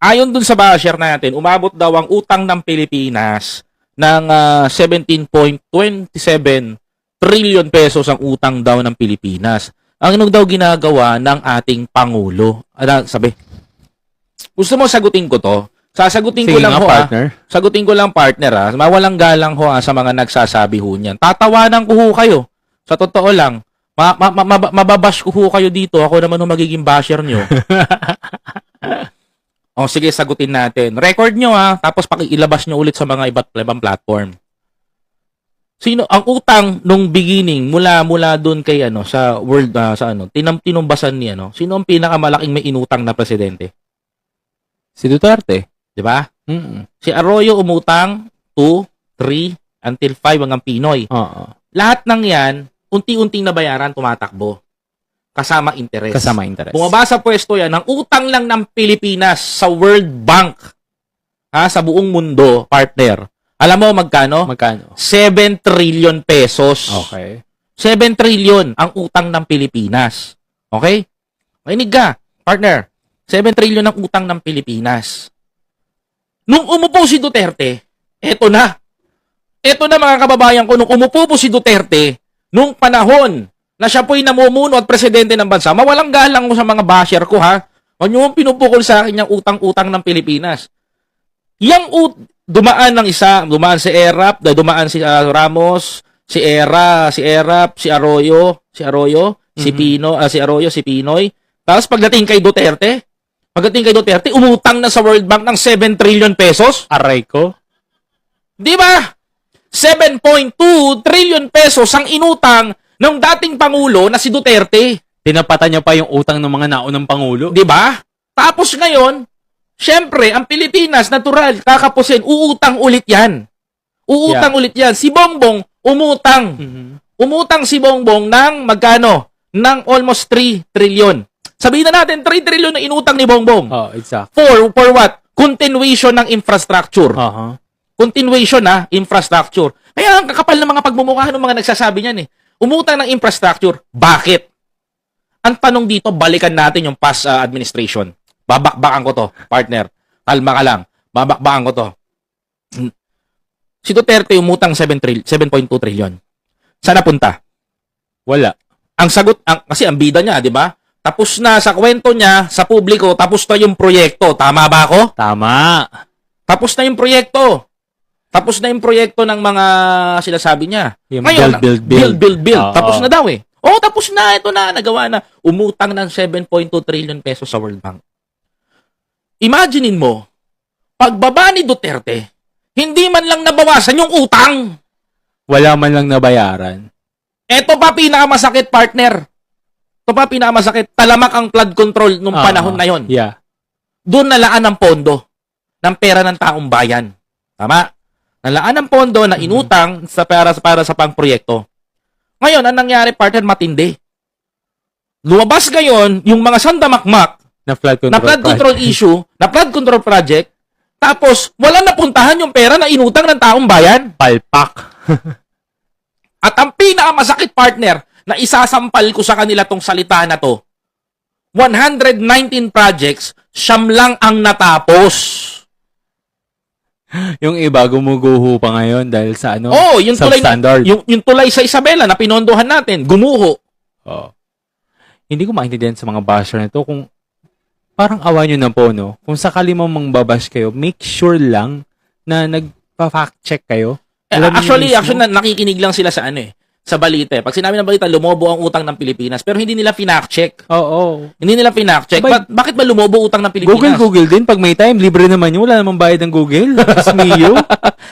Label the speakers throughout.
Speaker 1: Ayon dun sa basher natin, umabot daw ang utang ng Pilipinas ng ah, 17.27 trillion pesos ang utang daw ng Pilipinas. Ang ano daw ginagawa ng ating Pangulo? Ano, sabi, gusto mo sagutin ko to? Sasagutin ko
Speaker 2: Sige
Speaker 1: lang
Speaker 2: nga,
Speaker 1: ho ah.
Speaker 2: partner.
Speaker 1: Sagutin ko lang partner ha. Mawalang galang ho ah, sa mga nagsasabi ho niyan. Tatawanan ko ho kayo. Sa totoo lang. Ma- ma- ma- mab- mababash ko ho kayo dito. Ako naman ho magiging basher nyo. o sige, sagutin natin. Record nyo ha. Tapos pakiilabas nyo ulit sa mga iba't ibang platform. Sino ang utang nung beginning mula mula doon kay ano sa world ah, sa ano tinam tinumbasan ni ano sino ang pinakamalaking may inutang na presidente
Speaker 2: Si Duterte.
Speaker 1: di ba
Speaker 2: Mm.
Speaker 1: Si Arroyo umutang 2, 3, until 5 hanggang Pinoy.
Speaker 2: Oo.
Speaker 1: Lahat ng yan, unti-unting nabayaran, tumatakbo. Kasama interest.
Speaker 2: Kasama interest.
Speaker 1: Bumaba sa pwesto yan, ang utang lang ng Pilipinas sa World Bank, ha, sa buong mundo, partner. Alam mo magkano?
Speaker 2: Magkano?
Speaker 1: 7 trillion pesos.
Speaker 2: Okay.
Speaker 1: 7 trillion ang utang ng Pilipinas. Okay? Makinig ka, partner. 7 trillion ang utang ng Pilipinas. Nung umupo si Duterte, eto na. Eto na mga kababayan ko, nung umupo po si Duterte, nung panahon na siya po'y namumuno at presidente ng bansa, mawalang galang ko sa mga basher ko ha. Huwag niyo pinupukol sa akin yung utang-utang ng Pilipinas. Yang ut dumaan ng isa, dumaan si Erap, dumaan si ah, Ramos, si Era, si Erap, si Arroyo, si Arroyo, si
Speaker 2: Mhm.
Speaker 1: Pino, ah, si Arroyo, si Pinoy. Tapos pagdating kay Duterte, pagdating kay Duterte, umutang na sa World Bank ng 7 trillion pesos.
Speaker 2: Aray ko.
Speaker 1: Di ba? 7.2 trillion pesos ang inutang ng dating Pangulo na si Duterte.
Speaker 2: Tinapatan niya pa yung utang ng mga naunang pangulo.
Speaker 1: Di ba? Tapos ngayon, syempre, ang Pilipinas, natural, kakapusin, uutang ulit yan. Uutang ulit yan. Si Bongbong, umutang.
Speaker 2: Mhm.
Speaker 1: Umutang si Bongbong ng magkano? Ng almost 3 trillion. Sabihin na natin, 3 trillion na inutang ni Bongbong.
Speaker 2: Oh, exact.
Speaker 1: For, for what? Continuation ng infrastructure.
Speaker 2: Aha.
Speaker 1: Continuation na infrastructure. Kaya ang kakapal ng mga pagmumukha ng mga nagsasabi niyan eh. Umutang ng infrastructure. Bakit? Ang tanong dito, balikan natin yung past uh, administration. Babakbakan ko to, partner. Kalma ka lang. Babakbakan ko to. Si Duterte umutang 7 trill- 7.2 trillion. Saan napunta?
Speaker 2: Wala.
Speaker 1: Ang sagot, ang, kasi ang bida niya, di ba? Tapos na sa kwento niya, sa publiko, tapos na yung proyekto. Tama ba ako?
Speaker 2: Tama.
Speaker 1: Tapos na yung proyekto. Tapos na yung proyekto ng mga sinasabi niya.
Speaker 2: Yung
Speaker 1: Ngayon,
Speaker 2: build, build, build.
Speaker 1: build, build, build.
Speaker 2: Oo.
Speaker 1: Tapos na daw eh. Oh, tapos na. Ito na. Nagawa na. Umutang ng 7.2 trillion pesos sa World Bank. Imaginein mo, pagbaba ni Duterte, hindi man lang nabawasan yung utang.
Speaker 2: Wala man lang nabayaran.
Speaker 1: Ito pa pinakamasakit, partner. Ito pa pinakamasakit. Talamak ang flood control nung
Speaker 2: Ah,
Speaker 1: panahon na yon.
Speaker 2: Yeah.
Speaker 1: doon nalaan ng pondo ng pera ng taong bayan. Tama? Nalaan ng pondo na inutang sa pera para sa pangproyekto. Ngayon, ang nangyari, partner, matindi. Lumabas ngayon yung mga sandamakmak
Speaker 2: Na flood control.
Speaker 1: na flood control
Speaker 2: project.
Speaker 1: issue, na flood control project, tapos wala napuntahan yung pera na inutang ng taong bayan.
Speaker 2: Palpak.
Speaker 1: At ang pinakamasakit, partner, na isasampal ko sa kanila tong salita na to, 119 projects, siyam lang ang natapos.
Speaker 2: yung iba gumuguho pa ngayon dahil sa ano?
Speaker 1: Oh, yung tulay yung, yung tulay sa Isabela na pinondohan natin, gumuho.
Speaker 2: Oo. Hindi ko maintindihan sa mga basher nito kung parang awa nyo na po, no? Kung sakali mo mang babash kayo, make sure lang na nagpa-fact check kayo.
Speaker 1: Eh,
Speaker 2: Alam
Speaker 1: actually, actually na, nakikinig lang sila sa ano eh, sa balita. eh. Pag sinabi ng balita, lumobo ang utang ng Pilipinas, pero hindi nila finact check.
Speaker 2: Oo.
Speaker 1: Hindi nila finact check.
Speaker 2: Abay,
Speaker 1: Ba- bakit ba lumobo utang ng Pilipinas?
Speaker 2: Google, Google din. Pag may time, libre naman yun. Wala namang bayad ng Google. It's me, you.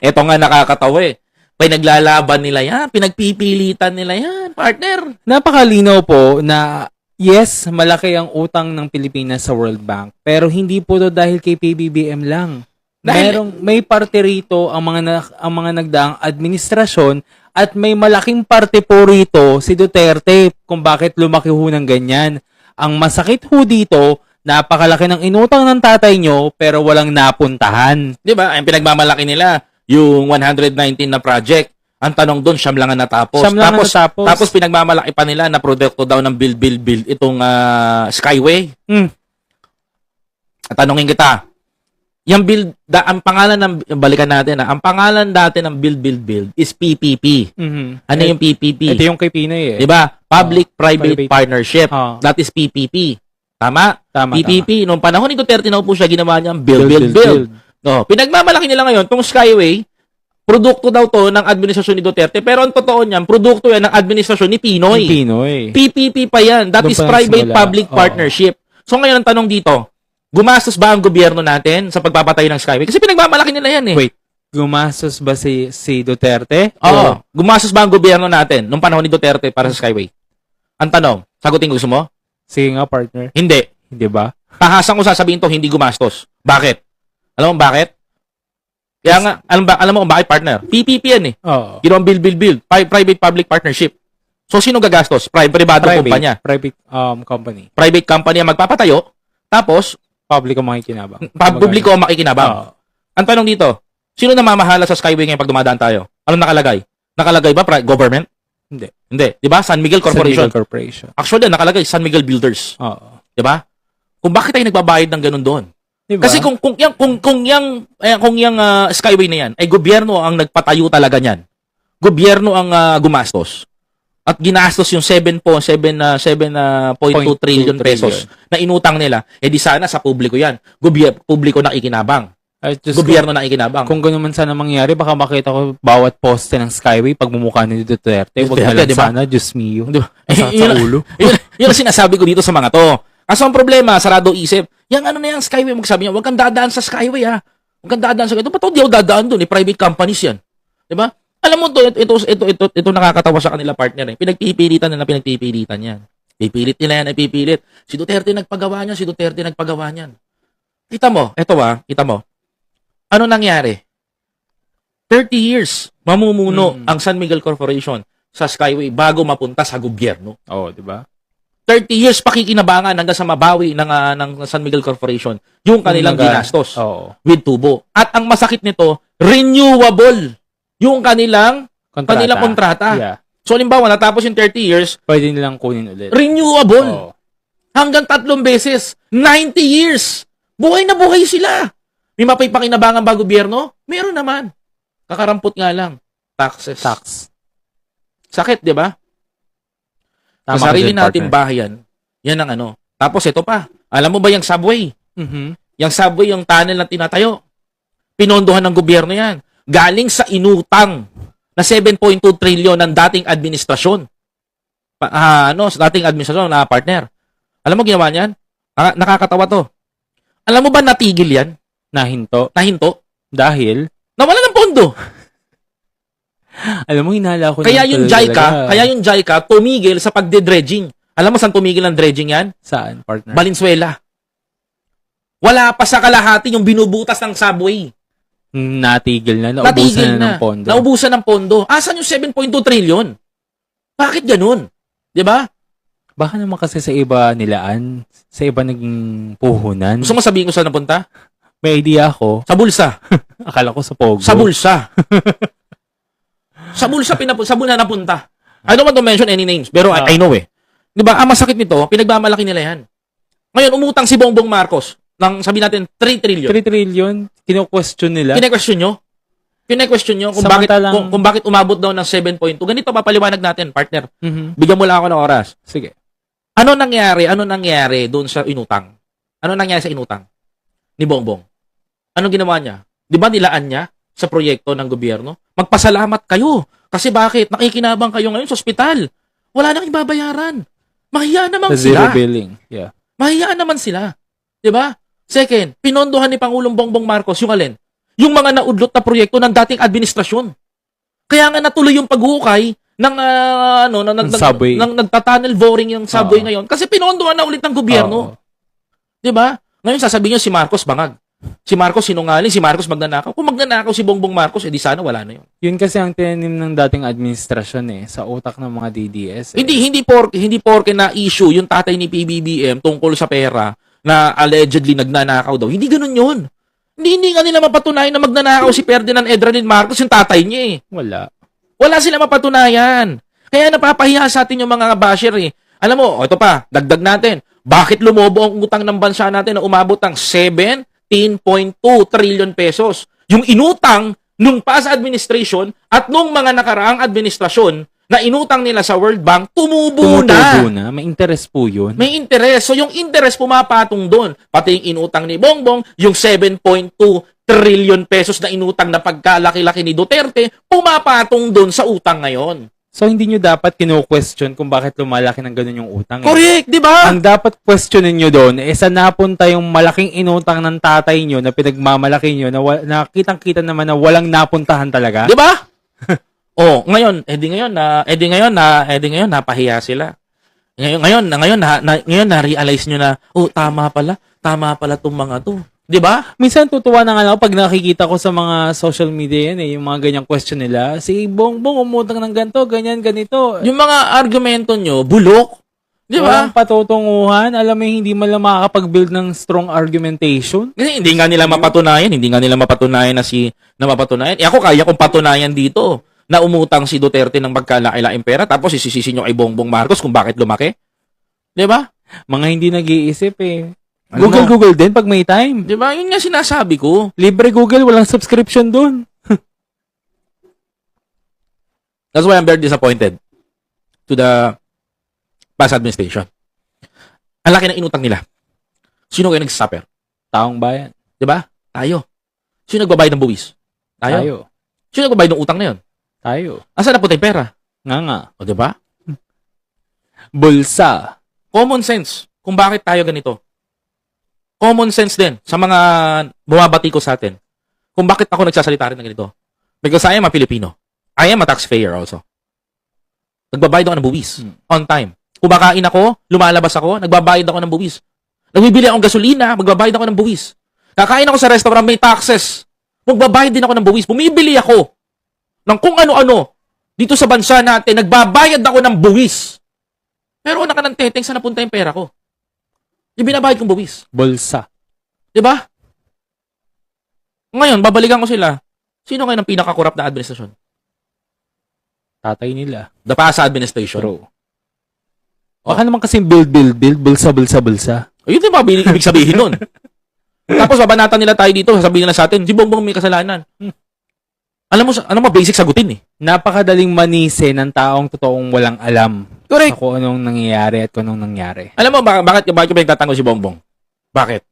Speaker 1: Ito nga nakakatawa eh. Pinaglalaban nila yan, pinagpipilitan nila yan, partner.
Speaker 2: Napakalinaw po na Yes, malaki ang utang ng Pilipinas sa World Bank, pero hindi po to dahil kay PBBM lang.
Speaker 1: Dahil-
Speaker 2: Merong may parte rito ang mga na, ang mga nagdaang administrasyon at may malaking parte po rito si Duterte kung bakit lumaki ho ng ganyan. Ang masakit ho dito, napakalaki ng inutang ng tatay nyo pero walang napuntahan.
Speaker 1: Di ba? Ang pinagmamalaki nila, yung 119 na project. Ang tanong doon, siyam lang ang natapos.
Speaker 2: Siyam lang ang
Speaker 1: tapos,
Speaker 2: natapos.
Speaker 1: tapos pinagmamalaki pa nila na produkto daw ng build, build, build itong ah, Skyway.
Speaker 2: Hmm.
Speaker 1: Tanungin kita, yung build, da, ang pangalan ng, balikan natin ah, ang pangalan dati ng build, build, build is PPP.
Speaker 2: Mhm.
Speaker 1: Ano yung PPP?
Speaker 2: Ito yung kay Pinoy eh.
Speaker 1: Di ba? Public-Private
Speaker 2: private.
Speaker 1: Partnership.
Speaker 2: Ah.
Speaker 1: That is PPP. Tama?
Speaker 2: Tama,
Speaker 1: PPP, nung panahon ni Duterte na po siya, ginawa niya ang build, build, build. No, pinagmamalaki nila ngayon, tong Skyway, produkto daw to ng administrasyon ni Duterte, pero ang totoo niyan, produkto yan ng administrasyon ni Pinoy.
Speaker 2: Pinoy.
Speaker 1: PPP pa yan. That
Speaker 2: Doon
Speaker 1: is private-public.
Speaker 2: Oo.
Speaker 1: partnership. So ngayon ang tanong dito, gumastos ba ang gobyerno natin sa pagpapatay ng Skyway? Kasi pinagmamalaki nila yan eh.
Speaker 2: Wait, gumastos ba si, si Duterte?
Speaker 1: Oo. Gumastos ba ang gobyerno natin nung panahon ni Duterte para sa Skyway? Ang tanong, sagutin ko gusto mo?
Speaker 2: Sige nga, partner.
Speaker 1: Hindi.
Speaker 2: Hindi ba?
Speaker 1: Tahasang ko sasabihin to, hindi gumastos. Bakit? Alam mo bakit? Kaya nga, alam, ba, alam mo kung bakit partner? PPP yan eh.
Speaker 2: Oo.
Speaker 1: Ginawang build, build, build. Pri- Private-public partnership. So, sino gagastos? Pri- privado kumpanya.
Speaker 2: Private um, company.
Speaker 1: Private company ang magpapatayo. Tapos,
Speaker 2: Public ang makikinabang.
Speaker 1: pa- publiko ang makikinabang.
Speaker 2: Oo.
Speaker 1: Ang tanong dito, sino namamahala sa Skyway ngayon pag dumadaan tayo? Anong nakalagay? Nakalagay ba pri- government?
Speaker 2: Hindi.
Speaker 1: Hindi. Di ba? San Miguel Corporation.
Speaker 2: San Miguel Corporation.
Speaker 1: Actually, nakalagay San Miguel Builders.
Speaker 2: Oo.
Speaker 1: Di ba? Kung bakit tayo nagbabayad ng ganun doon?
Speaker 2: Diba?
Speaker 1: Kasi kung kung yang kung kung yang eh, kung yang ah, Skyway na yan ay gobyerno ang nagpatayo talaga niyan. Gobyerno ang ah, gumastos. At ginastos yung 7 po 7 na 7.2
Speaker 2: Point
Speaker 1: trillion
Speaker 2: two
Speaker 1: pesos na inutang nila. Eh di sana sa publiko 'yan. Gobyerno publiko na ikinabang.
Speaker 2: Ay,
Speaker 1: Gobyerno na ikinabang.
Speaker 2: kung ganun man sana mangyari, baka makita ko bawat poste ng Skyway pag mumukha ni Duterte. Huwag na lang
Speaker 1: diba?
Speaker 2: sana,
Speaker 1: ba?
Speaker 2: Masakit
Speaker 1: Yun-
Speaker 2: sa ulo.
Speaker 1: yun, yun sinasabi ko dito sa mga to. Kaso ang problema, sarado isip, yung ano na yung Skyway, magsabi niya, huwag kang dadaan sa Skyway ha. Huwag kang dadaan sa Skyway. Ba't di ako dadaan doon? Eh, private companies yan. Di ba? Alam mo to, ito, ito, ito, ito, ito nakakatawa sa kanila partner eh. Pinagpipilitan nila, pinagpipilitan yan. Pipilit nila yan, ay pipilit. Si Duterte nagpagawa niyan, si Duterte nagpagawa niyan. Kita mo, eto ah, kita mo. Ano nangyari? 30 years mamumuno
Speaker 2: Mm.
Speaker 1: ang San Miguel Corporation sa Skyway bago mapunta sa gobyerno.
Speaker 2: Oo, di ba?
Speaker 1: 30 years pakikinabangan hanggang sa mabawi ng, ah, ng San Miguel Corporation yung kanilang
Speaker 2: Kumbaga,
Speaker 1: ginastos
Speaker 2: Oo.
Speaker 1: with tubo. At ang masakit nito, renewable yung kanilang
Speaker 2: Kontrata.
Speaker 1: kanilang kontrata.
Speaker 2: Yeah.
Speaker 1: So, halimbawa, natapos yung 30 years,
Speaker 2: Pwede nilang kunin ulit.
Speaker 1: renewable
Speaker 2: Oo.
Speaker 1: hanggang tatlong beses. 90 years. Buhay na buhay sila. May mapipakinabangan ba gobyerno? Meron naman. Kakarampot nga lang. Taxes.
Speaker 2: Tax.
Speaker 1: Sakit, di ba?
Speaker 2: Tama
Speaker 1: Sa sarili
Speaker 2: partner.
Speaker 1: bahayan, yan ang ano. Tapos ito pa, alam mo ba yung subway?
Speaker 2: Mhm.
Speaker 1: Yung subway, yung tunnel na tinatayo. Pinondohan ng gobyerno yan. Galing sa inutang na 7.2 trillion ng dating administrasyon. Pa, ah, ano, sa dating administrasyon na partner. Alam mo ginawa niyan? Naka- nakakatawa to. Alam mo ba natigil yan?
Speaker 2: Nahinto.
Speaker 1: Nahinto?
Speaker 2: Dahil,
Speaker 1: Nawala ng pondo.
Speaker 2: alam mo, hinala ko
Speaker 1: Kaya
Speaker 2: ng
Speaker 1: yung JICA,
Speaker 2: talaga.
Speaker 1: kaya yung JICA tumigil sa pagde-dredging. Alam mo saan tumigil ang dredging yan?
Speaker 2: Saan, partner?
Speaker 1: Valenzuela. Wala pa sa kalahati yung binubutas ng subway.
Speaker 2: Natigil na. Naubusan
Speaker 1: Natigil
Speaker 2: na,
Speaker 1: na.
Speaker 2: ng pondo.
Speaker 1: Naubusan ng pondo. Asan yung 7.2 trillion? Bakit ganun? 'Di ba?
Speaker 2: Baka naman kasi sa iba nilaan, sa iba naging puhunan.
Speaker 1: Gusto mo sabihin ko saan napunta?
Speaker 2: May idea ako.
Speaker 1: Sa bulsa.
Speaker 2: Akala ko sa Pogo.
Speaker 1: Sa bulsa. sa bulsa pinapu sa bulsa napunta. I don't want to mention any names, pero
Speaker 2: Ah.
Speaker 1: I, I know eh. 'Di ba? Ang masakit nito, pinagmamalaki nila 'yan. Ngayon umutang si Bongbong Marcos ng sabi natin 3 trillion.
Speaker 2: 3 trillion, kino-question nila.
Speaker 1: Kine-question nyo? Kine-question nyo kung bakit
Speaker 2: Samantalang-
Speaker 1: kung, kung bakit umabot daw ng 7.2. Ganito papaliwanag natin, partner.
Speaker 2: Mhm.
Speaker 1: Bigyan mo lang ako ng oras.
Speaker 2: Sige.
Speaker 1: Ano nangyari? Ano nangyari doon sa inutang? Ano nangyari sa inutang ni Bongbong? Ano ginawa niya? 'Di ba nilaan niya sa proyekto ng gobyerno? Magpasalamat kayo. Kasi bakit? Nakikinabang kayo ngayon sa ospital. Wala nang ibabayaran. Mahiya naman
Speaker 2: zero
Speaker 1: sila.
Speaker 2: billing. Yeah.
Speaker 1: Mahiyaan naman sila. 'Di ba? Second, pinondohan ni Pangulong Bongbong Marcos yung alin? Yung mga naudlot na proyekto ng dating administrasyon. Kaya nga natuloy yung paghukay ng ah, ano, ng,
Speaker 2: Ng subway.
Speaker 1: ng nagta-tunnel boring yung subway
Speaker 2: Oo.
Speaker 1: ngayon kasi pinondohan na ulit ng gobyerno.
Speaker 2: Oo.
Speaker 1: 'Di ba? Ngayon sasabihin niyo si Marcos bangag. Si Marcos sinungaling, si Marcos magnanakaw. Kung magnanakaw si Bongbong Marcos, edi sana wala na 'yon.
Speaker 2: Yun kasi ang tinanim ng dating administrasyon eh, sa utak ng mga DDS. Eh.
Speaker 1: Hindi hindi porke hindi porke na issue yung tatay ni PBBM tungkol sa pera na allegedly nagnanakaw daw. Hindi ganoon 'yon. Hindi, hindi nga nila mapatunayan na magnanakaw si Ferdinand Edralin Marcos yung tatay niya eh.
Speaker 2: Wala.
Speaker 1: Wala sila mapatunayan. Kaya napapahiya sa atin yung mga basher eh. Alam mo, ito pa, dagdag natin. Bakit lumobo ang utang ng bansa natin na umabot ng 17.2 trillion pesos? Yung inutang nung past administration at nung mga nakaraang administrasyon na inutang nila sa World Bank, tumubo na.
Speaker 2: Tumutubo na. May interest po yun.
Speaker 1: May interest. So yung interest pumapatong doon. Pati yung inutang ni Bongbong, yung 7.2 trillion pesos na inutang na pagkalaki-laki ni Duterte, pumapatong doon sa utang ngayon.
Speaker 2: So, hindi nyo dapat kino-question kung bakit lumalaki ng ganun yung utang. eh.
Speaker 1: Correct, di ba?
Speaker 2: Ang dapat questionin nyo doon, eh, saan napunta yung malaking inutang ng tatay nyo na pinagmamalaki nyo na, na kitang-kita naman na walang napuntahan talaga?
Speaker 1: Di ba? oh, ngayon, edi ngayon na edi ngayon na edi ngayon napahiya sila. Ngayon ngayon na ngayon na, na ngayon na realize nyo na oh tama pala, tama pala tong mga to. Di ba?
Speaker 2: Minsan tutuwa na nga ako pag nakikita ko sa mga social media yan eh, yung mga ganyang question nila. Si Bongbong umutang ng ganito, ganyan, ganito.
Speaker 1: Yung mga argumento nyo, bulok. Di ba?
Speaker 2: Walang patutunguhan. Alam mo, hindi man lang makakapag-build ng strong argumentation.
Speaker 1: Kasi hindi nga nila mapatunayan, hindi nga nila mapatunayan na si na mapatunayan. Eh ako kaya kong patunayan dito na umutang si Duterte ng magkalaki-laking pera tapos isisisi nyo kay Bongbong Marcos kung bakit lumaki. 'Di ba?
Speaker 2: Mga hindi nag-iisip eh.
Speaker 1: Alam
Speaker 2: Google,
Speaker 1: mo-
Speaker 2: Google din pag may time.
Speaker 1: 'Di ba? Yun nga sinasabi ko.
Speaker 2: Libre Google, walang subscription doon.
Speaker 1: That's why I'm very disappointed to the past administration. Ang laki ng inutang nila. Sino kayo nag-suffer?
Speaker 2: Taong bayan.
Speaker 1: 'Di ba? Tayo. Sino nagbabayad ng buwis? Tayo.
Speaker 2: Tayo.
Speaker 1: Sino nagbabayad ng utang na 'yon?
Speaker 2: Tayo.
Speaker 1: Asan na po yung pera?
Speaker 2: Nga nga.
Speaker 1: O 'di ba?
Speaker 2: Bulsa.
Speaker 1: common sense kung bakit tayo ganito. Common sense din sa mga bumabati ko sa atin. Kung bakit ako nagsasalita rin ng ganito. Because I am a Filipino. I am a taxpayer also. Nagbabayad ako ng buwis.
Speaker 2: Hmm.
Speaker 1: On time. Kumakain ako, lumalabas ako, nagbabayad ako ng buwis. Nagbibili akong gasolina, magbabayad ako ng buwis. Kakain ako sa restaurant, may taxes. Magbabayad din ako ng buwis. Bumibili ako ng kung ano-ano dito sa bansa natin, nagbabayad ako ng buwis. Pero una ka ng teteng, saan napunta yung pera ko? Yung binabayad kong buwis.
Speaker 2: Bulsa.
Speaker 1: Di ba? Ngayon, babalikan ko sila. Sino ngayon ang pinaka-corrupt na administrasyon?
Speaker 2: Tatay nila.
Speaker 1: The past administration.
Speaker 2: Bro. Baka naman kasi build, build, build. Bulsa, bulsa, bulsa.
Speaker 1: Ayun din mga ibig ibig sabihin nun. Tapos babanatan nila tayo dito, sasabihin nila sa atin, si Bongbong may kasalanan. Alam mo, ano mo, basic sagutin eh.
Speaker 2: Napakadaling manise ng taong totoong walang alam
Speaker 1: Correct.
Speaker 2: sa kung anong nangyayari at kung anong nangyari.
Speaker 1: Alam mo, ba- bakit, bakit ko pinagtatanggol si Bongbong? Bakit?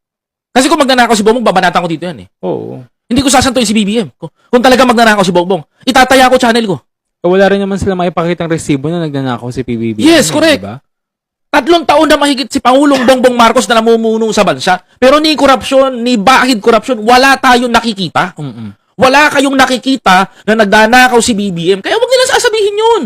Speaker 1: Kasi kung magnanakaw si Bongbong, babanatan ko dito yan eh.
Speaker 2: Oo.
Speaker 1: Hindi ko sasantuin si BBM. Kung, kung talaga magnanakaw si Bongbong, itataya ko channel ko.
Speaker 2: Eh, Wala rin naman sila maipakitang resibo na nagnanakaw si PBB.
Speaker 1: Yes, correct.
Speaker 2: diba?
Speaker 1: Tatlong taon na mahigit si Pangulong Bongbong Marcos na namumuno sa bansa. Pero ni korupsyon, ni bahid korupsyon, wala tayong nakikita.
Speaker 2: Mm-mm.
Speaker 1: Wala kayong nakikita na nagdanakaw si BBM. Kaya wag nila sasabihin yun.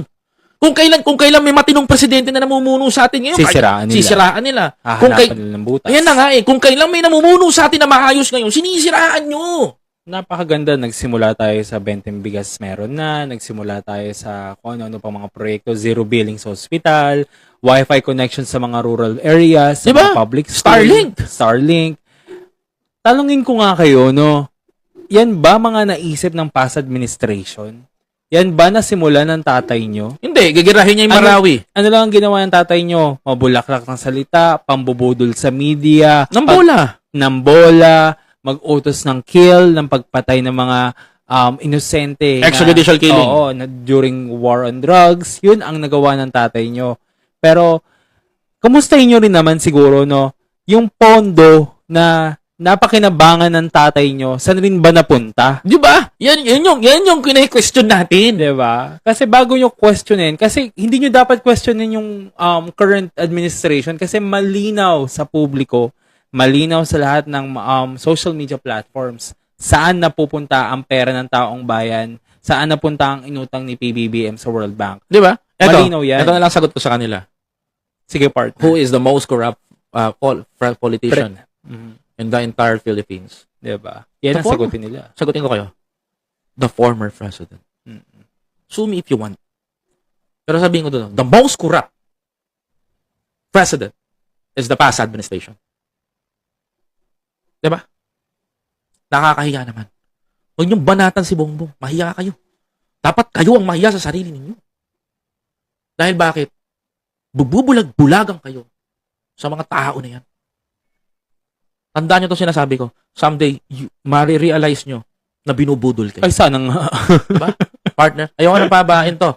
Speaker 1: Kung kailan kung kailan may matinong presidente na namumuno sa atin ngayon,
Speaker 2: Sisiraan nila.
Speaker 1: Sisiraan nila. Kung
Speaker 2: Hahanapan
Speaker 1: kay,
Speaker 2: nila ng butas.
Speaker 1: ayan na nga eh, kung kailan may namumuno sa atin na maayos ngayon, sinisiraan nyo.
Speaker 2: Napakaganda. Nagsimula tayo sa Benteng Bigas meron na. Nagsimula tayo sa kung ano-ano pang mga proyekto. Zero billing sa hospital. Wi-Fi connection sa mga rural areas. Sa
Speaker 1: Diba?
Speaker 2: mga public school.
Speaker 1: Starlink.
Speaker 2: Starlink. Talungin ko nga kayo, no? Yan ba mga naisip ng past administration? Yan ba nasimula ng tatay nyo?
Speaker 1: Hindi, gagirahin niya yung
Speaker 2: Ano-
Speaker 1: Marawi.
Speaker 2: Ano lang ang ginawa ng tatay nyo? Mabulaklak ng salita, pambubudol sa media,
Speaker 1: Nang
Speaker 2: pag-
Speaker 1: bola.
Speaker 2: ng bola, mag-utos ng kill, ng pagpatay ng mga um, inosente. na-
Speaker 1: Extrajudicial killing.
Speaker 2: Oo, na during war on drugs. Yun ang nagawa ng tatay nyo. Pero, kamustahin nyo rin naman siguro, no? Yung pondo na napakinabangan ng tatay nyo, saan rin ba napunta?
Speaker 1: Di ba? Yan, yan yung, yan yung kine-question natin.
Speaker 2: Di ba? Kasi bago nyo questionin, kasi hindi nyo dapat questionin yung um, current administration kasi malinaw sa publiko, malinaw sa lahat ng um, social media platforms saan napupunta ang pera ng taong bayan saan napunta ang inutang ni PBBM sa World Bank.
Speaker 1: Di ba? Ito,
Speaker 2: Malinaw yan.
Speaker 1: ito na lang sagot ko sa kanila.
Speaker 2: Sige, partner.
Speaker 1: Who is the most corrupt uh, politician
Speaker 2: Mhm.
Speaker 1: In the entire Philippines?
Speaker 2: Diba? Yan
Speaker 1: The
Speaker 2: ang
Speaker 1: former.
Speaker 2: sagutin nila.
Speaker 1: Sagutin ko kayo. The former president.
Speaker 2: Mm.
Speaker 1: Sue me if you want. Pero sabihin ko doon, the most corrupt president is the past administration. Diba? Nakakahiya naman. Huwag niyong banatan si Bongbong. Mahiya kayo. Dapat kayo ang mahiya sa sarili ninyo. Dahil bakit? Bububulag-bulagan kayo sa mga tao na yan. Tandaan niyo to sinasabi ko. Someday, you, marirealize nyo na binubudol kayo.
Speaker 2: Ay, sana nga.
Speaker 1: Partner, ayoko na pabain to.